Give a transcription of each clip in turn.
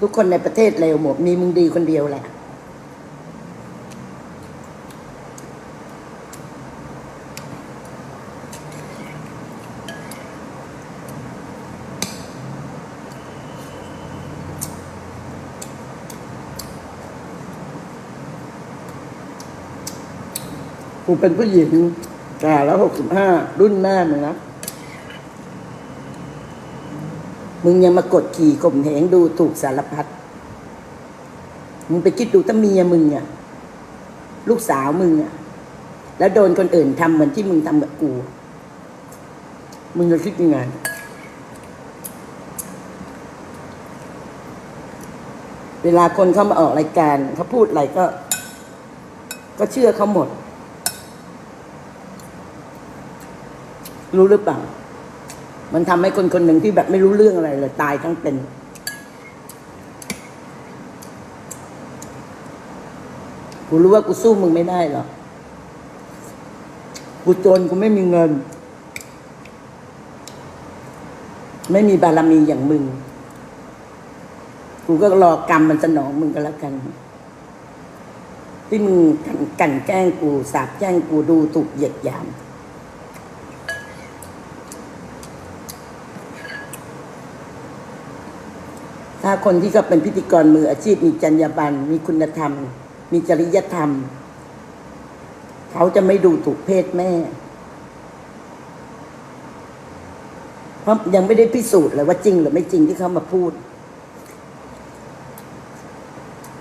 ทุกคนในประเทศเลวหมด มีมึงดีคนเดียวแหละ กูเป็นผู้หญิงแก่แล้วหกสิบห้ารุ่นแม่มึงนะ มึงยังมากดขี่ข่มเหงดูถูกสารพัด มึงไปคิดดูถ้าเมียมึงอะลูกสาวมึงอะแล้วโดนคนอื่นทำเหมือนที่มึงทำกับกู มึงจะคิดยังไงเวลาคนเขามาออกรายการเขาพูดอะไรก็ ก็เชื่อเขาหมด รู้หรือเปล่า มันทำให้คนคนหนึ่งที่แบบไม่รู้เรื่องอะไรเลยตายทั้งเป็น กูรู้ว่ากูสู้มึงไม่ได้หรอก กูจนกูไม่มีเงิน ไม่มีบารมีอย่างมึง กูก็รอกรรมมันสนองมึงก็แล้วกัน ที่มึงกันกลันแกล้งกูสาบแช่งกูดูถูกเหยียดหยาม ถ้าคนที่เขาเป็นพิธีกรมืออาชีพมีจรรยาบรรณมีคุณธรรม มีจริยธรรม เขาจะไม่ดูถูกเพศแม่ เพราะยังไม่ได้พิสูจน์เลยว่าจริงหรือไม่จริงที่เขามาพูด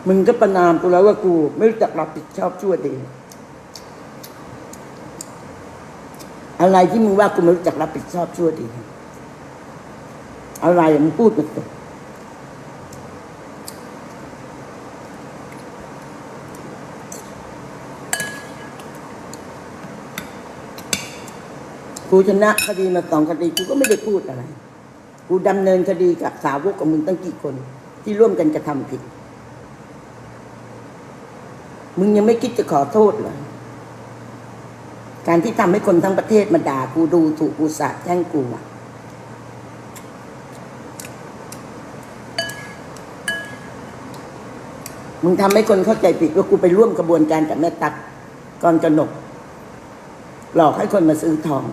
มึงก็ประนามกูแล้วว่ากู ไม่รู้จักรับผิดชอบชั่วดี อะไรที่มึงว่ากูไม่รู้จักรับผิดชอบชั่วดี อะไรมึงพูดมาสิ กูชนะคดีมาสองคดีกูก็ไม่ได้พูดอะไร กูดำเนินคดีกับสาวกของมึงตั้งกี่คน ที่ร่วมกันกระทำผิด มึงยังไม่คิดจะขอโทษเลยการที่ทำให้คนทั้งประเทศมาด่ากูดูถูกกูสาดแช่งกูอะมึงทำให้คนเข้าใจผิดว่ากูไปร่วมกระบวนการกับแม่ตักกรกนก หลอกให้คนมาซื้อทอง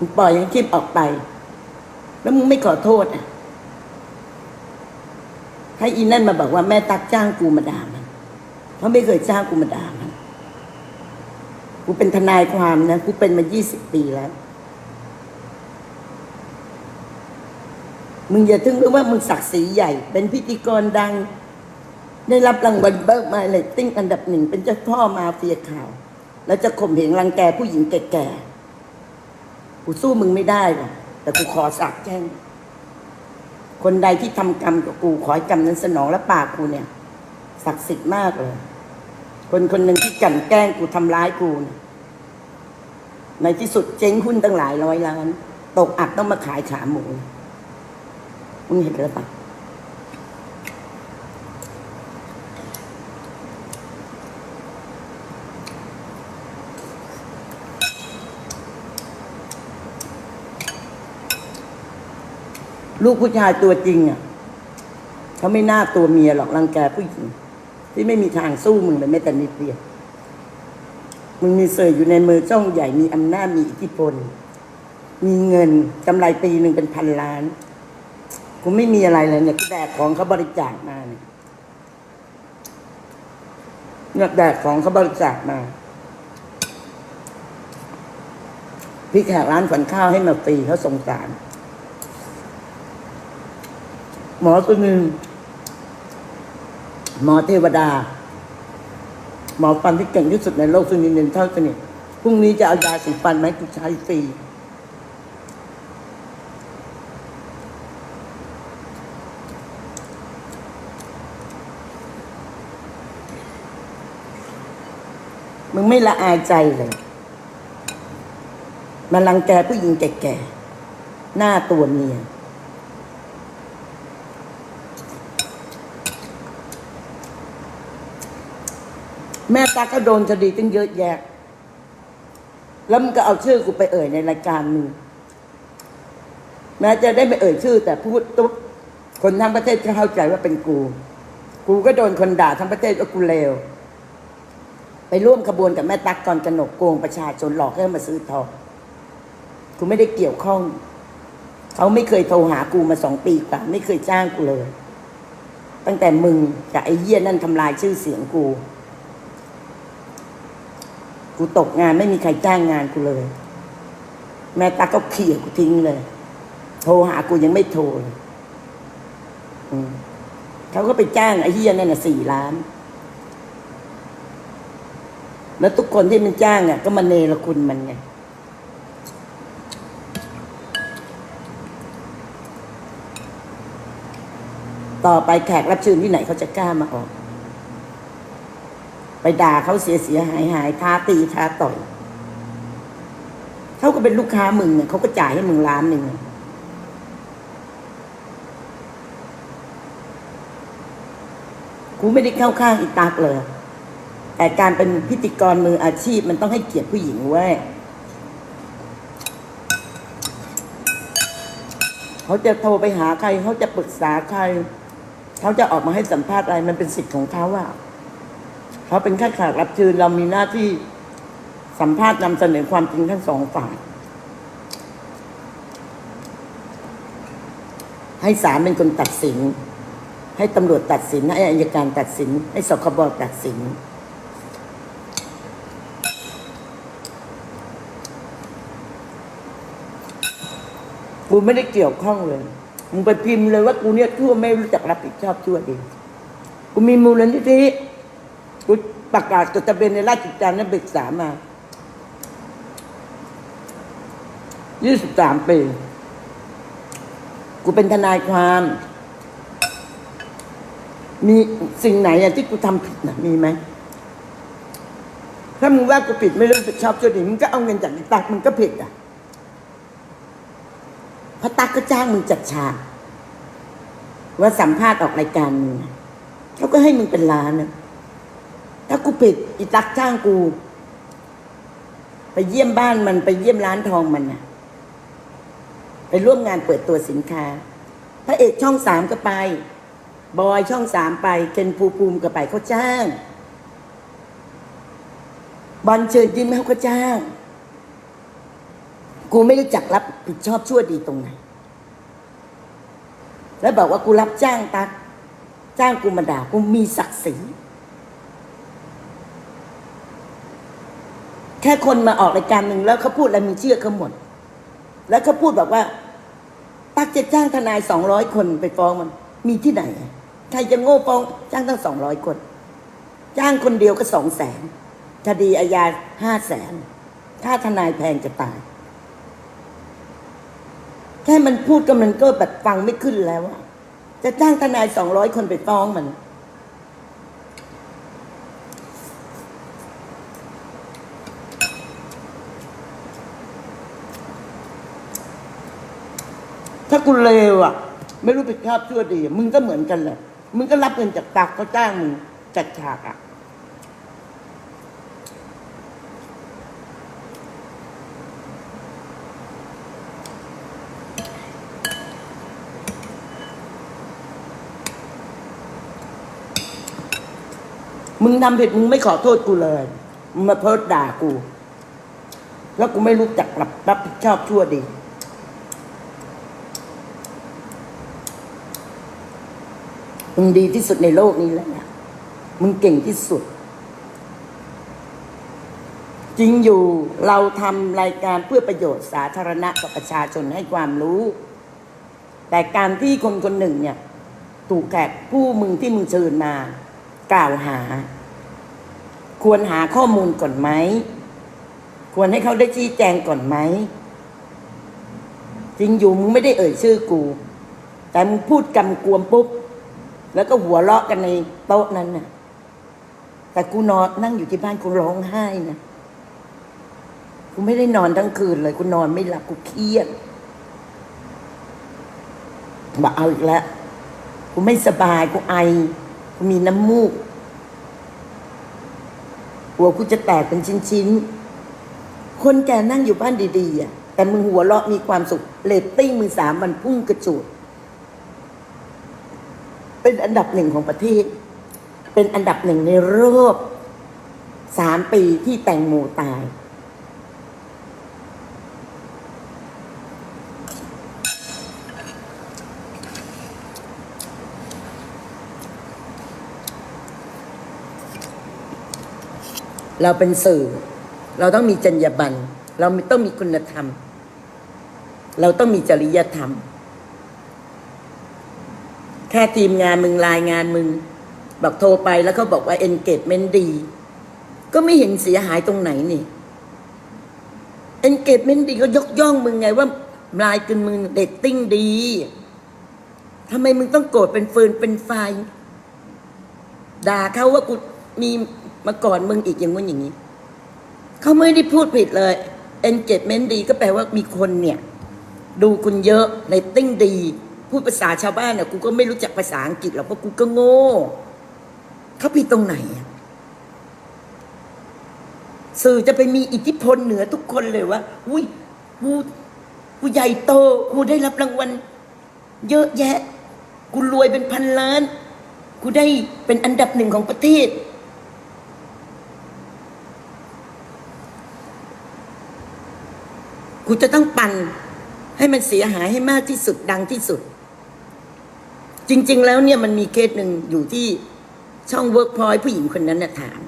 มึงปล่อยให้คลิปออกไป แล้วมึงไม่ขอโทษอะให้อีนั่นมาบอกว่าแม่ตักจ้างกูมาด่ามันเพราะไม่เคยจ้างกูมาด่ามัน กูเป็นทนายความนะ กูเป็นมายี่สิบปีแล้ว มึงอย่าถึงรู้ว่ามึงศักดิ์ศรีใหญ่ เป็นพิธีกรดัง ได้รับรางวัลเบิร์กมาเลยติ้งอันดับหนึ่ง เป็นเจ้าพ่อมาเฟียข่าว แล้วจะข่มเหงรังแกผู้หญิงแก่ๆ กูสู้มึงไม่ได้หรอกแต่กูขอสาบแช่งคนใดที่ทำกรรมกับกูขอให้กรรมนั้นสนองและปากกูเนี่ยศักดิ์สิทธิ์มากเลย คนคนหนึ่งที่กลั่นแกล้งกูทำร้ายกูเนี่ยในที่สุดเจ๊งหุ้นตั้งหลายร้อยล้าน ตกอับต้องมาขายขาหมูมึงเห็นหรือเปล่า ลูกผู้ชายตัวจริงอะเขาไม่น่าตัวเมียหรอกรังแกผู้หญิงที่ไม่มีทางสู้มึงเลยแม้แต่นิดเดียวมึงมีเสยอยู่ในมือจ้องใหญ่มีอำนาจมีอิทธิพล มีเงินกำไรปีหนึ่งเป็นพันล้านกูไม่มีอะไรเลยเนี่ยแดกของเขาบริจาคมาเนี่ยเนี่ยแดกของเขาบริจาคมา พี่แขกร้านขวัญข้าวให้มาฟรีเขาสงสาร หมอตัวหนึ่งหมอเทวดา หมอฟันที่เก่งที่สุดในโลกซึ่งมีเงินเท่าสนิทพรุ่งนี้จะเอายาสีฟันมาให้กูใช้ฟรีมึงไม่ละอายใจเลยมาลังแกผู้หญิงแก่ๆ หน้าตัวเมีย แม่ตาก็โดนคดีตั้งเยอะแยะ แล้วมันก็เอาชื่อกูไปเอ่ยในรายการมึงแม้จะได้ไม่เอ่ยชื่อ แต่พูดตุ๊บคนทั้งประเทศก็เข้าใจว่าเป็นกู กูก็โดนคนด่าทั้งประเทศว่ากูเลว ไปร่วมขบวนกับแม่ตั๊กกอนกนกโกงประชาชนหลอกให้มาซื้อทอง กูไม่ได้เกี่ยวข้อง เขาไม่เคยโทรหากูมาสองปีกว่าไม่เคยจ้างกูเลย ตั้งแต่มึงกับไอ้เยี่ยนั่นทำลายชื่อเสียงกู กูตกงานไม่มีใครจ้างงานกูเลย แม่ตาก็เขี่ยกูทิ้งเลย โทรหากูยังไม่โทรเลยเขาก็ไปจ้างไอ้เฮียนั่นน่ะสี่ล้าน แล้วทุกคนที่มันจ้างอะ ก็มาเนรคุณมันไงต่อไปแขกรับเชิญที่ไหนเขาจะกล้ามาออก ไปด่าเขาเสียเสียหายหายท้าตีท้าต่อยเขาก็เป็นลูกค้ามึงเนี่ยเขาก็จ่ายให้มึงล้านหนึ่งกูไม่ได้เข้าข้างอีตักเลยแต่การเป็นพิธีกรมืออาชีพมันต้องให้เกียรติผู้หญิงเว้ยเขาจะโทรไปหาใคร เขาจะปรึกษาใคร เขาจะออกมาให้สัมภาษณ์อะไร มันเป็นสิทธิ์ของเขาอะ เขาเป็นแค่แขกรับเชิญเรามีหน้าที่สัมภาษณ์นำเสนอความจริงทั้งสองฝ่าย ให้ศาลเป็นคนตัดสิน ให้ตำรวจตัดสิน ให้อายการตัดสิน ให้สคบตัดสินกูไม่ได้เกี่ยวข้องเลย มึงไปพิมพ์เลยว่ากูเนี่ยชั่วไม่รู้จักรับผิดชอบชั่วเองกูมีมูลนิธิ ประกาศจดทะเบียนในราชกิจจานุเบกษามายี่สิบสามปี กูเป็นทนายความ มีสิ่งไหนอะที่กูทำผิดนะมีไหม ถ้ามึงว่ากูผิดไม่รับผิดชอบชั่วดีมึงก็เอาเงินจากตักมึงก็ผิดอะพราะตักก็จ้างมึงจัดฉากว่าสัมภาษณ์ออกรายการมึงเขาก็ให้มึงเป็นล้านนะ ถ้ากูผิดอีตักจ้างกู ไปเยี่ยมบ้านมันไปเยี่ยมร้านทองมันนะไปร่วมงานเปิดตัวสินค้าพระเอกช่องสามก็ไป บอยช่องสามไปเคนภูภูมิก็ไปเขาจ้าง บอลเชิญยิ้มเขาก็จ้าง กูไม่รู้จักรับผิดชอบชั่วดีตรงไหน แล้วบอกว่ากูรับจ้างตัก จ้างกูมาด่ากูมีศักดิ์ศรี แค่คนมาออกรายการหนึ่งแล้วเขาพูดอะไรมึงเชื่อเขาหมด แล้วเขาพูดบอกว่าตักจะจ้างทนายสองร้อยคนไปฟ้องมัน มีที่ไหนใครจะโง่ฟ้องจ้างตั้งสองร้อยคน จ้างคนเดียวก็สองแสนคดีอาญาห้าแสนค่าทนายแพงจะตาย แค่มันพูดก็มันก็แบบฟังไม่ขึ้นแล้วอะจะจ้างทนายสองร้อยคนไปฟ้องมัน ถ้ากูเลวอะ ไม่รู้ผิดชอบชั่วดี มึงก็เหมือนกันแหละ มึงก็รับเงินจากตักเขาจ้างมึงจัดฉากอะมึงทำผิดมึงไม่ขอโทษกูเลยมึงมาโพสต์ด่ากู แล้วกูไม่รู้จักรับรับผิดชอบชั่วดี มึงดีที่สุดในโลกนี้แล้วนะมึงเก่งที่สุด จริงอยู่เราทำรายการเพื่อประโยชน์สาธารณะกับประชาชนให้ความรู้ แต่การที่คนคนหนึ่งเนี่ย ถูกแขกผู้มึงที่มึงเชิญมา กล่าวหา ควรหาข้อมูลก่อนไหม ควรให้เขาได้ชี้แจงก่อนไหมจริงอยู่มึงไม่ได้เอ่ยชื่อกู แต่มึงพูดกำกวมปุ๊บ แล้วก็หัวเราะกันในโต๊ะนั้นน่ะ แต่กูนอนนั่งอยู่ที่บ้านกูร้องไห้นะกูไม่ได้นอนทั้งคืนเลยกูนอนไม่หลับกูเครียดบอกเอาอีกแล้วกูไม่สบายกูไอกูมีน้ำมูก หัวกูจะแตกเป็นชิ้นๆ คนแก่นั่งอยู่บ้านดีๆอะแต่มึงหัวเราะมีความสุขเลตติ้งมึงสามวันพุ่งกระจูด เป็นอันดับหนึ่งของประเทศ เป็นอันดับหนึ่งในรอบสามปีที่แตงโมตาย เราเป็นสื่อ เราต้องมีจรรยาบรรณเราต้องมีคุณธรรม เราต้องมีจริยธรรม แค่ทีมงานมึงรายงานมึง บอกโทรไปแล้วเขาบอกว่า engagement ดี ก็ไม่เห็นเสียหายตรงไหนนี่ engagement ดีก็ยกย่องมึงไงว่าลายกันมึงเดตติ้งดีทำไมมึงต้องโกรธเป็นฟืนเป็นไฟด่าเขาว่ากูมีมาก่อนมึงอีกอย่างงู้นอย่างนี้ เขาไม่ได้พูดผิดเลย engagement ดีก็แปลว่ามีคนเนี่ย ดูคุณเยอะในติ้งดี พูดภาษาชาวบ้านเนี่ยกูก็ไม่รู้จักภาษาอังกฤษหรอกเพราะกูก็โง่เขาผิดตรงไหนสื่อจะไปมีอิทธิพลเหนือทุกคนเลยว่าอุ้ยกูกูใหญ่โตกูได้รับรางวัลเยอะแยะกูรวยเป็นพันล้านกูได้เป็นอันดับหนึ่งของประเทศ กูจะต้องปั่นให้มันเสียหายให้มากที่สุดดังที่สุด จริง ๆ แล้วเนี่ยมันมีเคสหนึ่งอยู่ที่ช่องเวิร์กพอยผู้หญิงคนนั้นน่ะถาม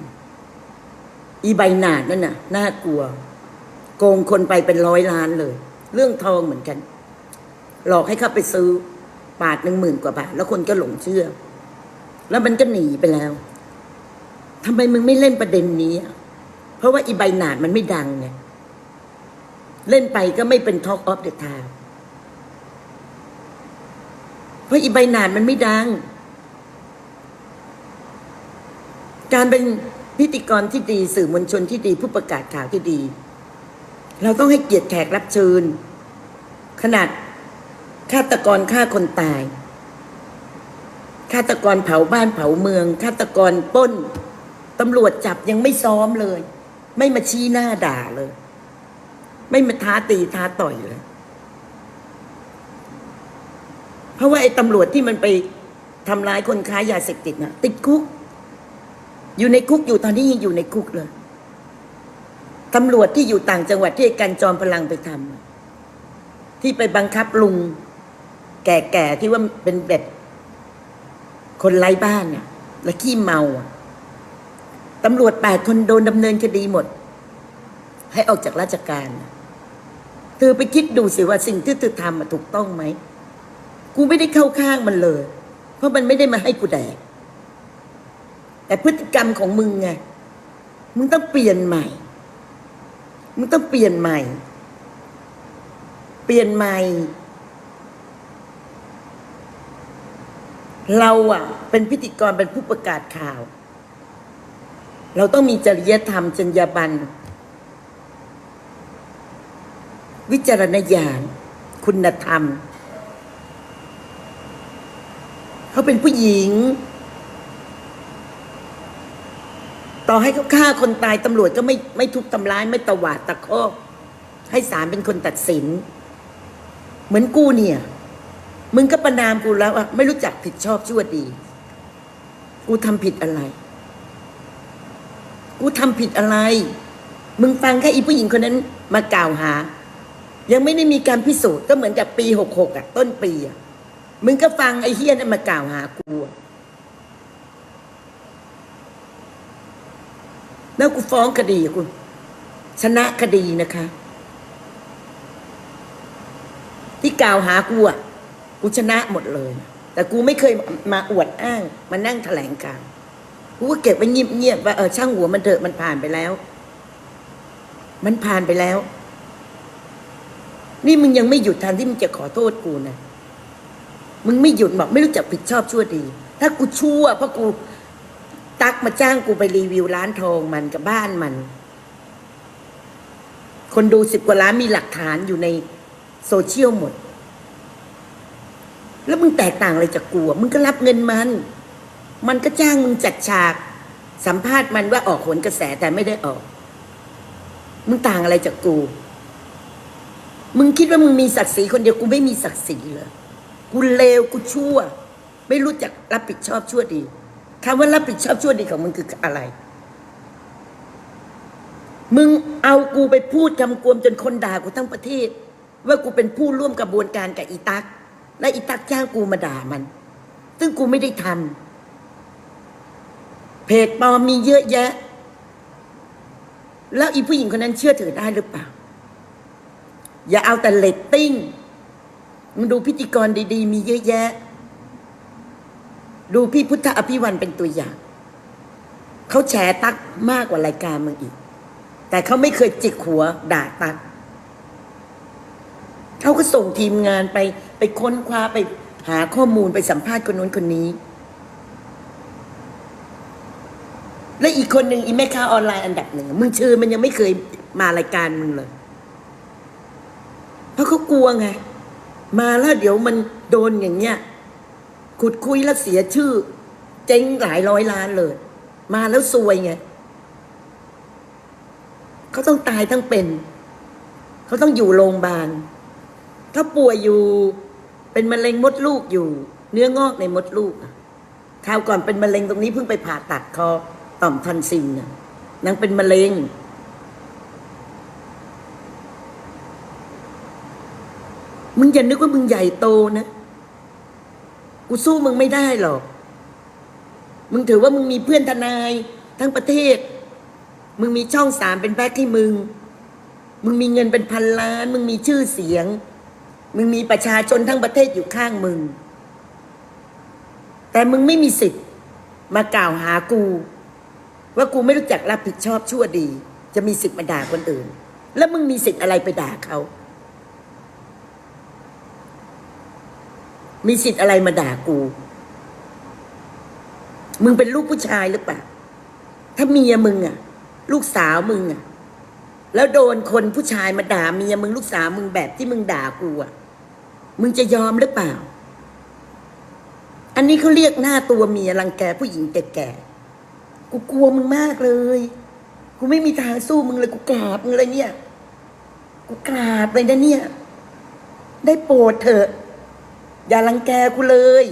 อีใบหนาดนั่นน่ะ น่ากลัว โกงคนไปเป็นร้อยล้านเลย เรื่องทองเหมือนกัน หลอกให้เข้าไปซื้อปาดหนึ่งหมื่นกว่าบาท แล้วคนก็หลงเชื่อ แล้วมันก็หนีไปแล้วทำไมมึงไม่เล่นประเด็นนี้เพราะว่าอีใบหนาดมันไม่ดังไงเล่นไปก็ไม่เป็น Talk of the Town เพ ราะอีใบหนาดมันไม่ดัง การเป็นพิธีกรที่ดีสื่อมวลชนที่ดีผู้ประกาศข่าวที่ดี เราต้องให้เกียรติแขกรับเชิญ ขนาดฆาตกรฆ่าคนตายฆาตกรเผาบ้านเผาเมืองฆาตกรป้นตำรวจจับยังไม่ซ้อมเลย ไม่มาชี้หน้าด่าเลย ไม่มาท้าตีท้าต่อยเลย เพ ราะว่าไอ้ตำรวจที่มันไปทำร้ายคนค้ายาเสพติดน่ะติดคุก อยู่ในคุกอยู่ตอนนี้ยังอยู่ในคุกเลยตำรวจที่อยู่ต่างจังหวัดที่ไอ้กันจอมพลังไปทำที่ไปบังคับลุง แก่ๆที่ว่าเป็นแบบคนไร้บ้านเนี่ยแล้วขี้เมาตำรวจแปดคนโดนดำเนินคดีหมด ให้ออกจากราชการเธอไปคิดดูสิว่าสิ่งที่เธอทำถูกต้องไหม กูไม่ได้เข้าข้างมันเลย เพราะมันไม่ได้มาให้กูแดก แต่พฤติกรรมของมึงไง มึงต้องเปลี่ยนใหม่ มึงต้องเปลี่ยนใหม่ เปลี่ยนใหม่ เราอะเป็นพิธีกรเป็นผู้ประกาศข่าว เราต้องมีจริยธรรมจรรยาบรรณวิจารณญาณคุณธรรม เขาเป็นผู้หญิง ต่อให้เขาฆ่าคนตายตำรวจก็ไม่ไม่ทุบทำร้ายไม่ตวาดตะคอกให้ศาลเป็นคนตัดสิน เหมือนกูเนี่ย มึงก็ประนามกูแล้วอะไม่รู้จักผิดชอบชั่วดี กูทำผิดอะไร กูทำผิดอะไร มึงฟังแค่อีผู้หญิงคนนั้นมากล่าวหา ยังไม่ได้มีการพิสูจน์ก็เหมือนกับปีหกหกอะต้นปีอะ มึงก็ฟังไอ้เฮียนั่นมากล่าวหากู แล้วกูฟ้องคดีกูชนะคดีนะคะ ที่กล่าวหากูอะ กูชนะหมดเลย แต่กูไม่เคยมาอวดอ้าง มานั่งแถลงการกูก็เก็บไว้เงียบๆว่าเออช่างหัวมันเถอะมันผ่านไปแล้ว มันผ่านไปแล้ว นี่มึงยังไม่หยุดทันที่มึงจะขอโทษกูนะ มึงไม่หยุดบอกไม่รู้จักผิดชอบชั่วดี ถ้ากูชั่วเพราะกูตักมาจ้างกูไปรีวิวร้านทองมันกับบ้านมัน คนดูสิบกว่าล้านมีหลักฐานอยู่ในโซเชียลหมด แล้วมึงแตกต่างอะไรจากกูมึงก็รับเงินมัน มันก็จ้างมึงจัดฉาก สัมภาษณ์มันว่าออกผลกระแสแต่ไม่ได้ออก มึงต่างอะไรจากกู มึงคิดว่ามึงมีศักดิ์ศรีคนเดียวกูไม่มีศักดิ์ศรีเหรอ กูเลวกูชั่ว ไม่รู้จักรับผิดชอบชั่วดีคำว่ารับผิดชอบชั่วดีของมึงคืออะไร มึงเอากูไปพูดคำกวมจนคนด่ากูทั้งประเทศ ว่ากูเป็นผู้ร่วมกระบวนการกับอีตัก และอีตักจ้างกูมาด่ามัน ซึ่งกูไม่ได้ทำเพจปลอมมีเยอะแยะ แล้วอีผู้หญิงคนนั้นเชื่อถือได้หรือเปล่า อย่าเอาแต่เลตติ้ง มึงดูพิธีกรดี ๆ มีเยอะแยะ ดูพี่พุทธอภิวันเป็นตัวอย่าง เขาแฉตักมากกว่ารายการมึงอีก แต่เขาไม่เคยจิกหัวด่าตัก เขาก็ส่งทีมงานไปไปค้นคว้าไปหาข้อมูลไปสัมภาษณ์คนนู้นคนนี้ และอีกคนหนึ่งอีแม่ค้าออนไลน์อันดับหนึ่งมึงเชิญมันยังไม่เคยมารายการมึงเลย เพราะเขากลัวไง มาแล้วเดี๋ยวมันโดนอย่างเงี้ยขุดคุยแล้วเสียชื่อ เจ๊งหลายร้อยล้านเลย มาแล้วซวยไงเขาต้องตายทั้งเป็น เขาต้องอยู่โรงพยาบาลถ้าป่วยอยู่เป็นมะเร็งมดลูกอยู่ เนื้องอกในมดลูกคราวก่อนเป็นมะเร็งตรงนี้เพิ่งไปผ่าตัดคอต่อมทันซิลน่ะนางเป็นมะเร็ง มึงอย่านึกว่ามึงใหญ่โตนะ กูสู้มึงไม่ได้หรอก มึงถือว่ามึงมีเพื่อนทนาย ทั้งประเทศ มึงมีช่องสามเป็นแบ็คให้มึง มึงมีเงินเป็นพันล้าน มึงมีชื่อเสียง มึงมีประชาชนทั้งประเทศอยู่ข้างมึง แต่มึงไม่มีสิทธิ์ มากล่าวหากู ว่ากูไม่รู้จักรับผิดชอบชั่วดี จะมีสิทธิ์มาด่าคนอื่น แล้วมึงมีสิทธิ์อะไรไปด่าเขา มีสิทธิ์อะไรมาด่ากู มึงเป็นลูกผู้ชายหรือเปล่า ถ้าเมียมึงอะลูกสาวมึงอะแล้วโดนคนผู้ชายมาด่าเมียมึงลูกสาวมึงแบบที่มึงด่ากูอะมึงจะยอมหรือเปล่า อันนี้เขาเรียกหน้าตัวเมียรังแกผู้หญิงแก่ๆ กูกลัวมึงมากเลย กูไม่มีทางสู้มึงเลยกูกราบมึงเลยเนี่ย กูกราบเลยนะเนี่ย ได้โปรดเถอะ อย่ารังแกกูเลย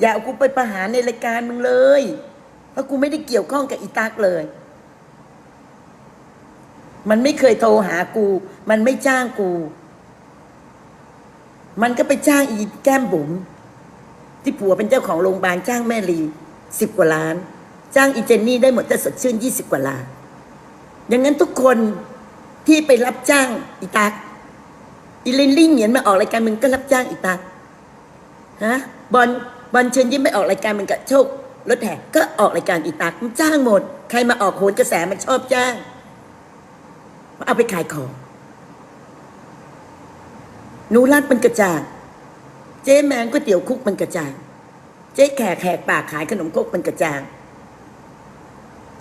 อย่าเอากูไปประหารในรายการมึงเลย เพราะกูไม่ได้เกี่ยวข้องกับอีตักเลย มันไม่เคยโทรหากู มันไม่จ้างกู มันก็ไปจ้างอีแก้มบุ๋มที่ผัวเป็นเจ้าของโรงพยาบาลจ้างแม่ลีสิบกว่าล้าน จ้างอีเจนนี่ได้หมดแต่สดชื่นยี่สิบกว่าล้านอย่างนั้นทุกคนที่ไปรับจ้างอีตัก อีลินลิ่งเหงียนมาออกรายการมึงก็รับจ้างอีตักฮะบอลบอลเชิญยิ้มไปออกรายการมึงกับโชครถแห่ก็ออกรายการอีตักมันจ้างหมด ใครมาออกโหนกระแสมันชอบจ้างเอาไปขายของนูรัดมันกระจางเจ๊แมงก๋วยเตี๋ยวคุกมันกระจางเจ๊แขกแขกปากขายขนมคกมันกระจาง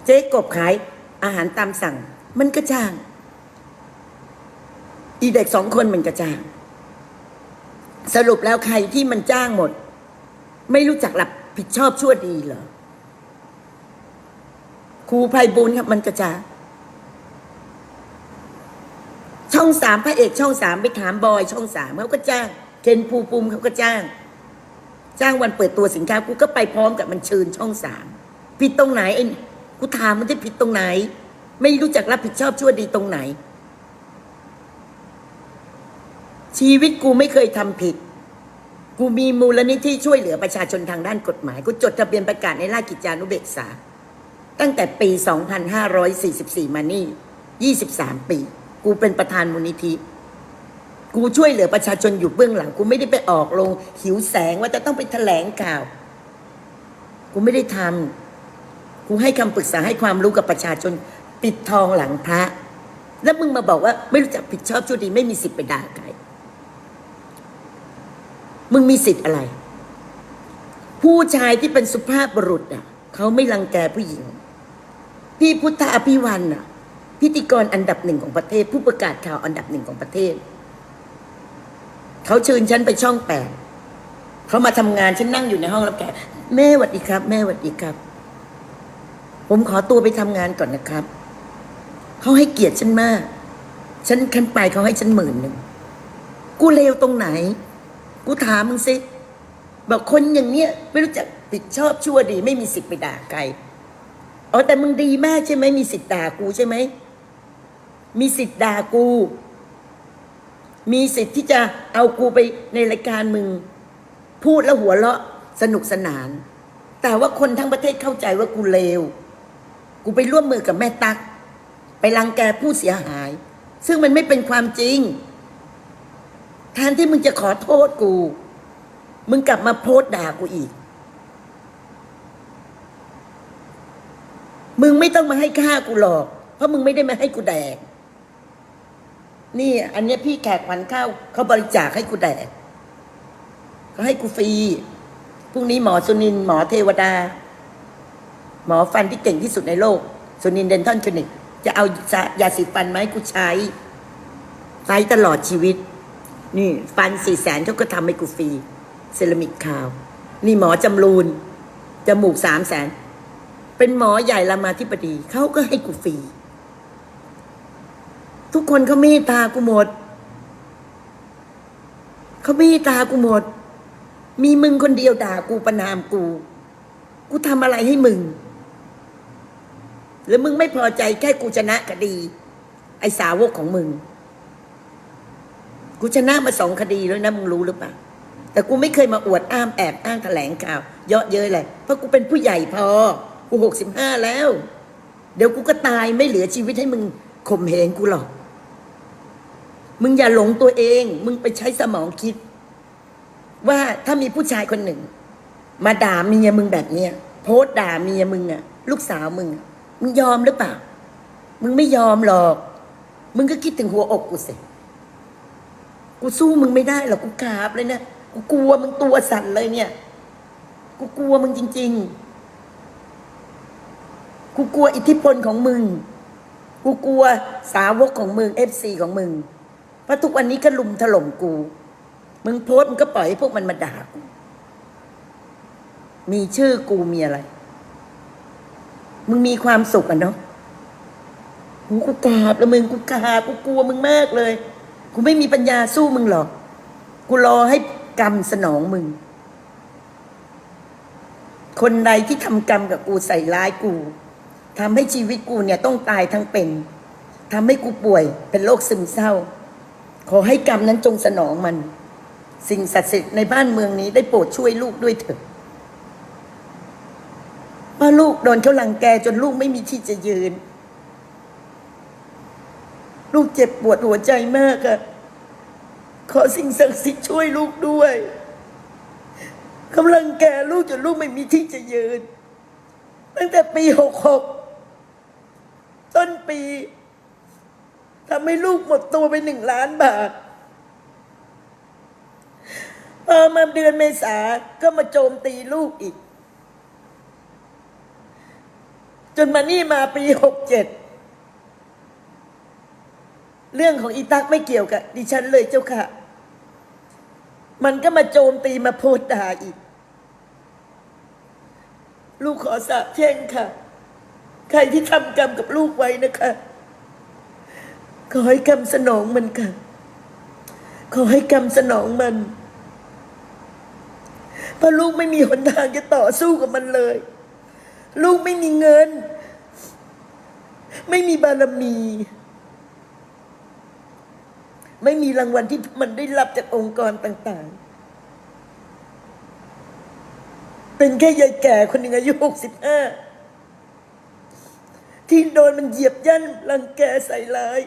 เจ๊กบขายอาหารตามสั่ง มันกระจาง อีเด็กสองคนมันกระจางสรุปแล้วใครที่มันจ้างหมด ไม่รู้จักรับผิดชอบชั่วดีเหรอครูไพบุญครับมันกระจางช่องสามพระเอกช่องสามไปถามบอย ช่องสามเขาก็จ้างเคนภูปุมเขาก็จ้าง จ้างวันเปิดตัวสินค้ากูก็ไปพร้อมกับมันเชิญช่องสามผิดตรงไหนไอ้กูถามมันจะผิดตรงไหน ไม่รู้จักรับผิดชอบชั่วดีตรงไหน ชีวิตกูไม่เคยทำผิด กูมีมูลนิธิช่วยเหลือประชาชนทางด้านกฎหมาย กูจดทะเบียนประกาศในราชกิจจานุเบกษา ตั้งแต่ปี 2544 มานี่ 23 ปี กูเป็นประธานมูลนิธิ กูช่วยเหลือประชาชนอยู่เบื้องหลัง กูไม่ได้ไปออกลงหิวแสงว่าจะต้องไปแถลงข่าว กูไม่ได้ทำกูให้คำปรึกษาให้ความรู้กับประชาชนปิดทองหลังพระ แล้วมึงมาบอกว่าไม่รู้จักผิดชอบชั่วดีไม่มีสิทธิ์ไปด่าใคร มึงมีสิทธิ์อะไร ผู้ชายที่เป็นสุภาพบุรุษอะเขาไม่รังแกผู้หญิง พี่พุทธอภิวันอะ พิธีกรอันดับหนึ่งของประเทศ ผู้ประกาศข่าวอันดับหนึ่งของประเทศ เขาเชิญฉันไปช่องแปดเขามาทำงานฉันนั่งอยู่ในห้องรับแขกแม่หวัดดีครับ แม่หวัดดีครับ ผมขอตัวไปทำงานก่อนนะครับเขาให้เกียรติฉันมาก ฉันคันไปเขาให้ฉันหมื่นหนึ่ง กูเลวตรงไหน กูถามมึงสิบอกคนอย่างเนี้ยไม่รู้จักผิดชอบชั่วดี ไม่มีสิทธิ์ไปด่าใครอ๋อแต่มึงดีมากใช่ไหมมีสิทธิ์ด่ากูใช่ไหมมีสิทธิ์ด่ากู มีสิทธิ์ที่จะเอากูไปในรายการมึง พูดแล้วหัวเราะสนุกสนาน แต่ว่าคนทั้งประเทศเข้าใจว่ากูเลว กูไปร่วมมือกับแม่ตัก ไปรังแกผู้เสียหาย ซึ่งมันไม่เป็นความจริง แทนที่มึงจะขอโทษกู มึงกลับมาโพสด่ากูอีก มึงไม่ต้องมาให้ค่ากูหรอก เพราะมึงไม่ได้มาให้กูแดก นี่ อันนี้พี่แขกขวัญข้าวเขาบริจาคให้กูแดกเขาให้กูฟรี พรุ่งนี้หมอสุนิน หมอเทวดา หมอฟันที่เก่งที่สุดในโลก สุนินเดนทอนคลินิก จะเอายาสีฟันไหมกูใช้ใช้ตลอดชีวิต นี่ฟันสี่แสนเขาก็ทำให้กูฟรีเซรามิกขาว นี่หมอจำรูนจมูกสามแสนเป็นหมอใหญ่รามาธิบดีเขาก็ให้กูฟรีทุกคนเขาเมตตากูหมดเขาเมตตากูหมด มีมึงคนเดียวด่ากูประนามกู กูทำอะไรให้มึง แล้วมึงไม่พอใจแค่กูชนะคดี ไอ้สาวกของมึง กูชนะมาสองคดีแล้วนะมึงรู้หรือเปล่าแต่กูไม่เคยมาอวดอ้างแอบอ้างแถลงข่าว เยอะเย้ยเลยเพราะกูเป็นผู้ใหญ่พอ กูหกสิบห้าแล้ว เดี๋ยวกูก็ตายไม่เหลือชีวิตให้มึงข่มเหงกูหรอก มึงอย่าหลงตัวเอง มึงไปใช้สมองคิด ว่าถ้ามีผู้ชายคนหนึ่ง มาด่าเมียมึงแบบเนี้ยโพสต์ด่าเมียมึงอะลูกสาวมึง มึงยอมหรือเปล่า มึงไม่ยอมหรอก มึงก็คิดถึงหัวอกกูสิ กูสู้มึงไม่ได้หรอกกูกราบเลยนะกูกลัวมึงตัวสั่นเลยเนี่ย กูกลัวมึงจริง ๆ กูกลัวอิทธิพลของมึง กูกลัวสาวกของมึงเอฟซีของมึง เพราะทุกวันนี้ก็ลุมถล่มกู มึงโพสต์มึงก็ปล่อยให้พวกมันมาด่ากู มีชื่อกูมีอะไร มึงมีความสุขอะเนาะโหกูกราบแล้วมึงกูกราบกูกลัวมึงมากเลย กูไม่มีปัญญาสู้มึงหรอก กูรอให้กรรมสนองมึง คนใดที่ทำกรรมกับกูใส่ร้ายกูทำให้ชีวิตกูเนี่ยต้องตายทั้งเป็นทำให้กูป่วยเป็นโรคซึมเศร้า ขอให้กรรมนั้นจงสนองมัน สิ่งศักดิ์สิทธิ์ในบ้านเมืองนี้ได้โปรดช่วยลูกด้วยเถิดว่าลูกโดนเขาลังแกจนลูกไม่มีที่จะยืน ลูกเจ็บปวดหัวใจมากอะขอสิ่งศักดิ์สิทธิ์ช่วยลูกด้วยกำลังแก่ลูกจนลูกไม่มีที่จะยืน ตั้งแต่ปีหกหกต้นปีทำให้ลูกหมดตัวไปหนึ่งล้านบาทพอมาเดือนเมษาก็มาโจมตีลูกอีก จนมานี่มาปีหกเจ็ด เรื่องของอีตักไม่เกี่ยวกับดิฉันเลยเจ้าค่ะ มันก็มาโจมตีมาโพดด่าอีก ลูกขอสาบแช่งค่ะ ใครที่ทำกรรมกับลูกไว้นะคะ ขอให้กรรมสนองมันค่ะ ขอให้กรรมสนองมันเพราะลูกไม่มีหนทางจะต่อสู้กับมันเลย ลูกไม่มีเงิน ไม่มีบารมี ไม่มีรางวัลที่มันได้รับจากองค์กรต่างๆ เป็นแค่ยายแก่คนหนึ่งอายุหกสิบห้าที่โดนมันเหยียบย่ำรังแกใส่ร้าย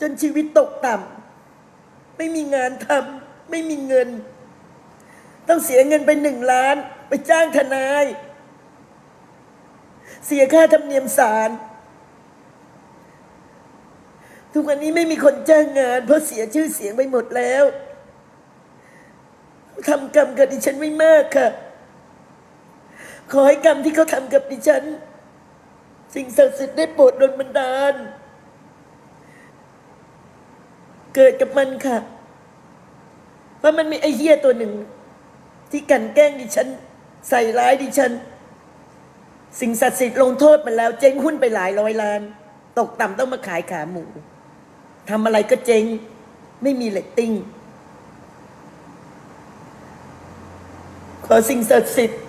จนชีวิตตกต่ำไม่มีงานทำไม่มีเงิน ต้องเสียเงินไปหนึ่งล้าน ไปจ้างทนาย เสียค่าธรรมเนียมศาล ทุกวันนี้ไม่มีคนจ้างงาน เพราะเสียชื่อเสียงไปหมดแล้วทำกรรมกับดิฉันไม่มากค่ะ ขอให้กรรมที่เขาทำกับดิฉัน สิ่งศักดิ์สิทธิ์ได้โปรดดลบันดาล เกิดกับมันค่ะเพรามันมีไอ้เหี้ยตัวหนึ่ง ที่กันแกล้งดิฉัน ใส่ร้ายดิฉัน สิ่งศักดิ์สิทธิ์ลงโทษมันแล้ว เจ๊งหุ้นไปหลายร้อยล้าน ตกต่ำต้องมาขายขาหมู ทำอะไรก็เจ๊ง ไม่มีเลตติ้ง ขอสิ่งศักดิ์สิทธิ์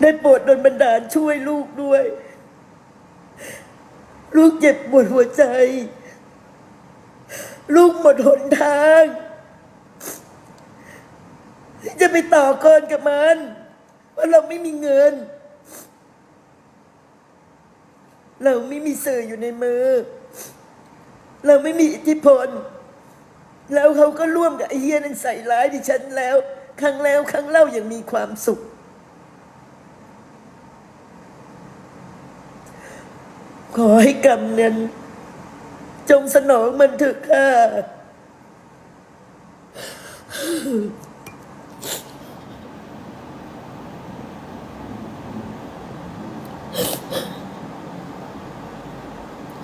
ได้โปรดดลบันดาลช่วยลูกด้วย ลูกเจ็บปวดหัวใจ ลูกหมดหนทางที่จะไปต่อกรกับมันว่าเราไม่มีเงิน เราไม่มีสื่ออยู่ในมือ เราไม่มีอิทธิพล แล้วเขาก็ร่วมกับไอ้เฮียนั่นใส่ร้ายดิฉันแล้ว ครั้งแล้วครั้งเล่าอย่างมีความสุข ขอให้กำเนินจงสนองมันเถอะค่ะ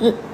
เ